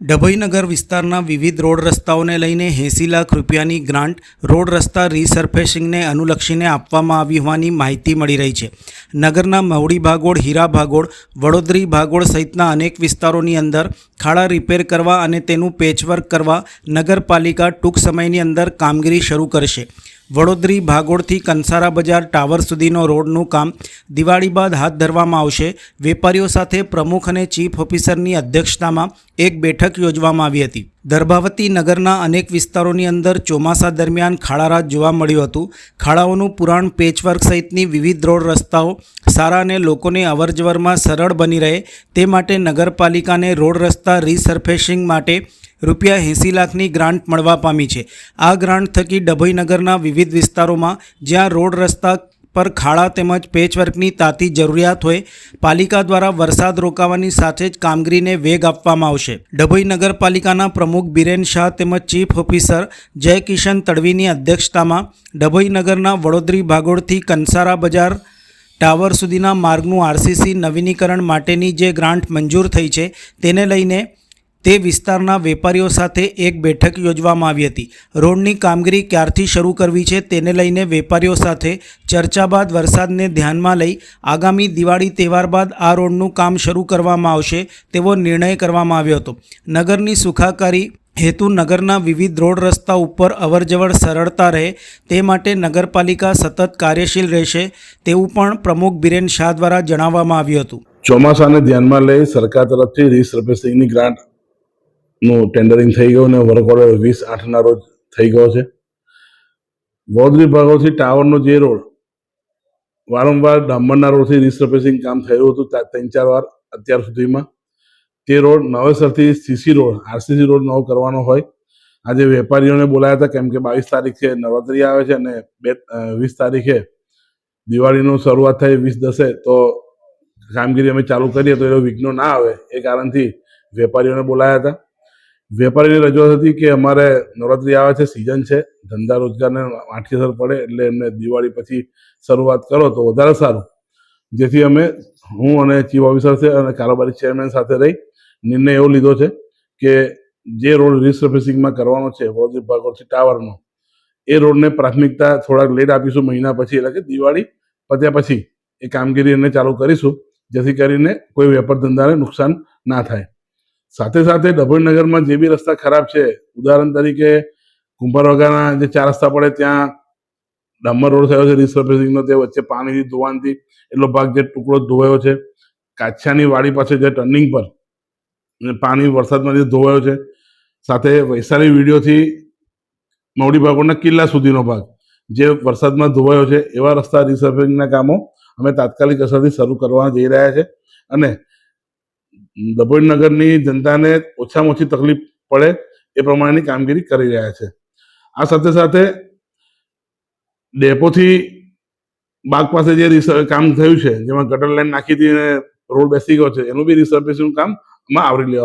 ડભોઈનગર વિસ્તારના વિવિધ રોડ રસ્તાઓને લઈને એંસી લાખ રૂપિયાની ગ્રાન્ટ રોડ રસ્તા રીસર્ફેસિંગને અનુલક્ષીને આપવામાં આવી હોવાની માહિતી મળી રહી છે. નગરના મહુડી ભાગોળ, હીરા ભાગોળ, વડોદરી ભાગોળ સહિતના અનેક વિસ્તારોની અંદર ખાડા રિપેર કરવા અને તેનું પેચવર્ક કરવા નગરપાલિકા ટૂંક સમયની અંદર કામગીરી શરૂ કરશે. વડોદરી ભાગોળથી કંસારા બજાર ટાવર સુધીનો રોડનું કામ દિવાળી બાદ હાથ ધરવામાં આવશે. વેપારીઓ સાથે પ્રમુખ અને ચીફ ઓફિસરની અધ્યક્ષતામાં એક બેઠક યોજવામાં આવી હતી. દર્ભાવતી નગરના અનેક વિસ્તારોની અંદર ચોમાસા દરમિયાન ખાડારાજ જોવા મળ્યું હતું. ખાડાઓનું પુરાણ પેચવર્ક સહિતની વિવિધ રોડ રસ્તાઓ સારા અને લોકોને અવરજવરમાં સરળ બની રહે તે માટે નગરપાલિકાને રોડ રસ્તા રીસર્ફેસિંગ માટે રૂપિયા એંસી લાખની ગ્રાન્ટ મળવા પામી છે. આ ગ્રાન્ટ થકી ડભોઈ નગરના વિવિધ વિસ્તારોમાં જ્યાં રોડ રસ્તા પર ખાડા તેમજ પેચવર્કની તાતી જરૂરિયાત હોય, પાલિકા દ્વારા વરસાદ રોકાવાની સાથે જ કામગીરીને વેગ આપવામાં આવશે. ડભોઈ નગરપાલિકાના પ્રમુખ બિરેન શાહ તેમજ ચીફ ઓફિસર જય કિશન તડવીની અધ્યક્ષતામાં ડભોઈ નગરના વડોદરી ભાગોળથી કંસારા બજાર ટાવર સુધીના માર્ગનું આરસીસી નવીનીકરણ માટેની જે ગ્રાન્ટ મંજૂર થઈ છે, તેને લઈને તે વિસ્તારના વેપારીઓ સાથે એક બેઠક યોજવામાં આવી હતી. રોડની કામગીરી ક્યારથી શરૂ કરવી છે તેને લઈને વેપારીઓ સાથે ચર્ચા બાદ વરસાદને ધ્યાનમાં લઈ આગામી દિવાળી તહેવાર બાદ આ રોડનું કામ શરૂ કરવામાં આવશે તેવો નિર્ણય કરવામાં આવ્યો હતો. નગરની સુખાકારી હેતુ નગરના વિવિધ રોડ રસ્તા ઉપર અવરજવર સરળતા રહે તે માટે નગરપાલિકા સતત કાર્યશીલ રહેશે તેવું પણ પ્રમુખ બિરેન શાહ દ્વારા જણાવવામાં આવ્યું હતું. ચોમાસાને ધ્યાનમાં લઈ સરકાર તરફથી રીસર્ફેસિંગની ગ્રાન્ટ નું ટેન્ડરિંગ થઈ ગયું અને વર્ક ઓર્ડર વીસ આઠના રોજ થઈ ગયો છે. વડોદરી ભાગોથી ટાવરનો જે રોડ, વારંવાર ડામરના રોડથી રીસર્ફેસિંગ કામ થયું હતું ત્રણ ચાર વાર અત્યાર સુધીમાં. તે રોડ નવેસરથી સીસી રોડ આરસીસી રોડ નવો કરવાનો હોય. આજે વેપારીઓને બોલાયા હતા કેમ કે બાવીસ તારીખે નવરાત્રી આવે છે અને બે વીસ તારીખે દિવાળીનું શરૂઆત થઈ વીસ દસે તો કામગીરી અમે ચાલુ કરીએ તો એ વિઘ્નો ના આવે એ કારણથી વેપારીઓને બોલાયા હતા. વેપારીની રજૂઆત હતી કે અમારે નવરાત્રી આવે છે સિઝન છે, ધંધા રોજગારને આઠી અસર પડે એટલે એમને દિવાળી પછી શરૂઆત કરો તો વધારે સારું. જેથી અમે હું અને ચીફ ઓફિસર છે અને કારોબારી ચેરમેન સાથે રહી નિર્ણય એવો લીધો છે કે જે રોડ રિસર્ફેસિંગમાં કરવાનો છે, વડોદરી ભાગોળથી ટાવરનો, એ રોડને પ્રાથમિકતા થોડાક લેટ આપીશું મહિના પછી, એટલે કે દિવાળી પત્યા પછી એ કામગીરી એને ચાલુ કરીશું, જેથી કરીને કોઈ વેપાર ધંધાને નુકસાન ના થાય. સાથે સાથે ડભોઈનગરમાં જે બી રસ્તા ખરાબ છે, ઉદાહરણ તરીકે કુંભારવાગાના જે ચાર રસ્તા પડે, ત્યાં ડામર રોડ થયો છે રિસર્ફેસિંગનો તે વચ્ચે પાણીથી ધોવાણથી એટલો ભાગ જે ટુકડો ધોવાયો છે. કાછાની વાડી પાસે જે ટર્નિંગ પર પાણી વરસાદમાં જે ધોવાયો છે. સાથે વૈશાલી વિડીયોથી મવડી ભાગોના કિલ્લા સુધીનો ભાગ. જે વરસાદમાં ધોવાયો છે, એવા રસ્તા રિસર્ફેસિંગના કામો અમે તાત્કાલિક અસરથી શરૂ કરવા જઈ રહ્યા છે. અને ડભોઈ નગરની જનતાને ઓછામાં ઓછી તકલીફ પડે એ પ્રમાણેની કામગીરી કરી રહ્યા છે. આ સાથે સાથે ડેપોથી બાગ પાસે જે કામ થયું છે, જેમાં ગટર લાઈન નાખી અને રોડ બેસી ગયો છે, એનું બી રિસર્ફેસિંગ કામ આવરી લેવા